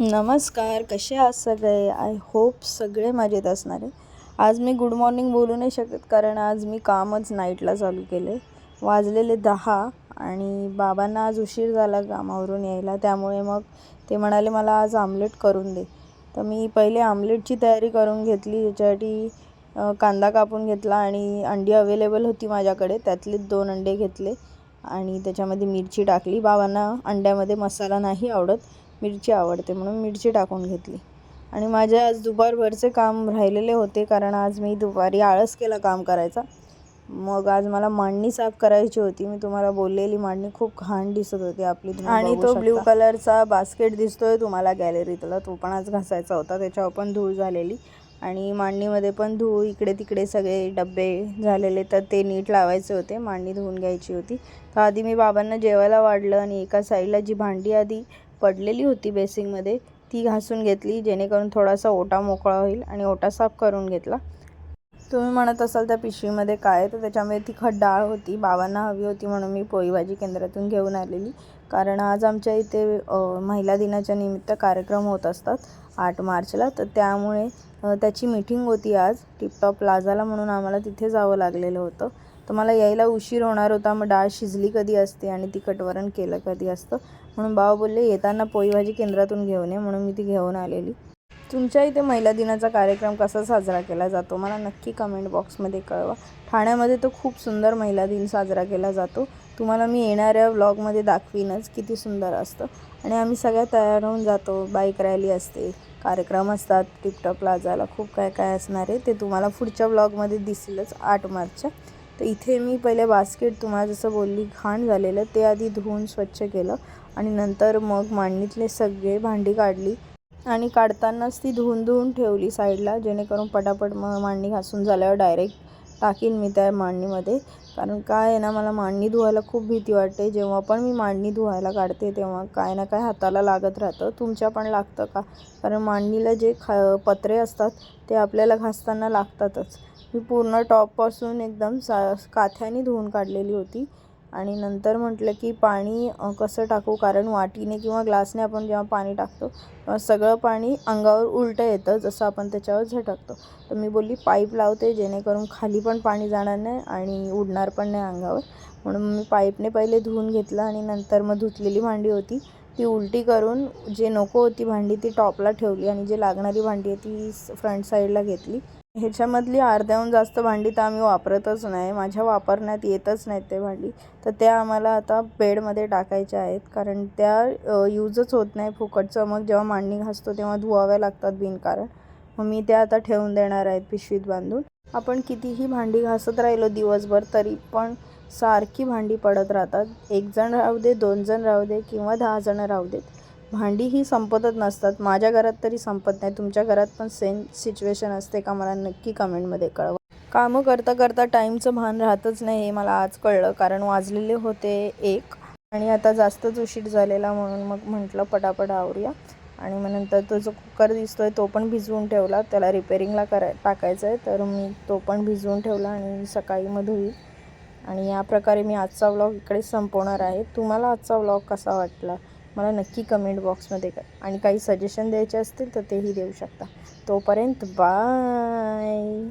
नमस्कार कसे आहात सगळे? आय होप सगळे मजेत असणार आहे. आज मी गुड मॉर्निंग बोलू नाही शकत कारण आज मी कामच नाईटला चालू केले वाजलेले दहा आणि बाबांना आज उशीर झाला कामावरून यायला. त्यामुळे मग ते म्हणाले मला आज आमलेट करून दे. तर मी पहिले आमलेटची तयारी करून घेतली. ज्याच्यासाठी कांदा कापून घेतला आणि अंडी अवेलेबल होती माझ्याकडे. त्यातले दोन अंडे घेतले आणि त्याच्यामध्ये मिरची टाकली. बाबांना अंड्यामध्ये मसाला नाही आवडत. मिरची आवडते म्हणून मिरची टाकून घेतली. आणि माझे आज दुपारभरचे काम राहिलेले होते कारण आज मी दुपारी आळस केला काम करायचा. मग आज मला मांडणी साफ करायची होती. मी तुम्हाला बोललेली मांडणी खूप घाण दिसत होती. आपली आणि तो blue कलरचा बास्केट दिसतोय तुम्हाला गॅलरीतला. तो पण आज घासायचा होता. त्याच्यावर पण धूळ झालेली. आणि मांडणीमध्ये पण धूळ इकडे तिकडे सगळे डबे झालेले. तर ते नीट लावायचे होते. मांडणी धुवून घ्यायची होती. तर आधी मी बाबांना जेवायला वाढलं आणि एका साईडला जी भांडी आधी पडलेली होती बेसिंगमध्ये ती घासून घेतली जेणेकरून थोडासा ओटा मोकळा होईल आणि ओटा साफ करून घेतला. तुम्ही म्हणत असाल त्या पिशवीमध्ये काय आहे? तर त्याच्यामध्ये तिखट डाळ होती बाबांना हवी होती म्हणून मी पोळी भाजी केंद्रातून घेऊन आलेली. कारण आज आमच्या इथे महिला दिनाच्या निमित्त कार्यक्रम होत असतात आठ मार्चला. तर त्यामुळे त्याची मीटिंग होती आज टिपटॉप प्लाझाला म्हणून आम्हाला तिथे जावं लागलेलं होतं. तर मला यायला उशीर होणार होता. मग डाळ शिजली कधी असते आणि तिखट वरण केलं कधी असतं. म्हणून बाबा बोलले येताना पोळी भाजी केंद्रातून घेऊन ये म्हणून मी ती घेऊन आलेली. तुमच्या इथे महिला दिनाचा कार्यक्रम कसा साजरा केला जातो? मला नक्की कमेंट बॉक्समध्ये कळवा. ठाण्यामध्ये तर खूप सुंदर महिला दिन साजरा केला जातो. तुम्हाला मी येणाऱ्या व्लॉगमध्ये दाखवीनच किती सुंदर असतं. आणि आम्ही सगळ्या तयार होऊन जातो. बाईक रॅली असते कार्यक्रम असतात टिपटॉप प्लाझाला खूप काय काय असणार आहे ते तुम्हाला पुढच्या व्लॉगमध्ये दिसेलच आठ मार्चच्या. तर इथे मी पहिले बास्केट तुम्हाला जसं बोलली घाण झालेलं ते आधी धुवून स्वच्छ केलं आणि नंतर मग मांडणीतले सगळे भांडी काढली आणि काढतानाच ती धुवून धुवून ठेवली साईडला जेणेकरून पटापट मग मांडणी घासून झाल्यावर डायरेक्ट टाकीन मी त्या मांडणीमध्ये. कारण काय आहे ना मला मांडणी धुवायला खूप भीती वाटते. जेव्हा पण मी मांडणी धुवायला काढते तेव्हा काय ना काय हाताला लागत राहतं. तुमच्या पण लागतं का? कारण मांडणीला जे ख पत्रे असतात ते आपल्याला घासताना लागतातच. मी पूर्ण टॉपपासून एकदम सा काथ्याने धुवून काढलेली होती. आणि नंतर म्हटलं की पाणी कसं टाकू? कारण वाटीने किंवा ग्लासने आपण जेव्हा पाणी टाकतो तेव्हा सगळं पाणी अंगावर उलटं येतं जसं आपण त्याच्यावर झटकतो. तर मी बोलली पाईप लावते जेणेकरून खाली पण पाणी जाणार नाही आणि उडणार पण नाही अंगावर. म्हणून मी पाईपने पहिले धुवून घेतलं आणि नंतर मग धुतलेली भांडी होती. ती उलटी करून जे नको होती भांडी ती टॉपला ठेवली आणि जे लागणारी भांडी आहे ती फ्रंट साईडला घेतली. ह्याच्यामधली अर्ध्याहून जास्त भांडी तर आम्ही वापरतच नाही. माझ्या वापरण्यात येतच नाहीत ते भांडी. तर त्या आम्हाला आता बेडमध्ये टाकायच्या आहेत. कारण त्या यूजच होत नाही फुकटचं. मग जेव्हा मांडणी घासतो तेव्हा धुवाव्या लागतात बिनकारण. मग मी त्या आता ठेवून देणार आहेत पिशवीत बांधून. आपण कितीही भांडी घासत राहिलो दिवसभर तरी पण सारखी भांडी पडत राहतात. एक जण राहू दे दोन जण राहू दे किंवा दहा जणं राहू देत. भांडी ही संपतच नसतात. माझ्या घरात तरी संपत नाही. तुमच्या घरात पण सेम सिच्युएशन असते का मला नक्की कमेंटमध्ये कळवा. कामं करता करता टाईमचं भान राहतच नाही हे मला आज कळलं. कारण वाजलेले होते एक आणि आता जास्तच उशीर झालेला म्हणून मग म्हटलं पटापट आवरूया. आणि मग नंतर तो जो कुकर दिसतो आहे तो पण भिजवून ठेवला. त्याला रिपेरिंगला कराय टाकायचं आहे तर मी तो पण भिजवून ठेवला आणि सकाळी मग धुईल आणि या प्रकारे मी आजचा व्लॉग इकडे संपवणार आहे. तुम्हाला आजचा व्लॉग कसा वाटला? मला नक्की कमेंट बॉक्समध्ये कर. आणि काही सजेशन द्यायचे असतील तर तेही देऊ शकता. तोपर्यंत बाय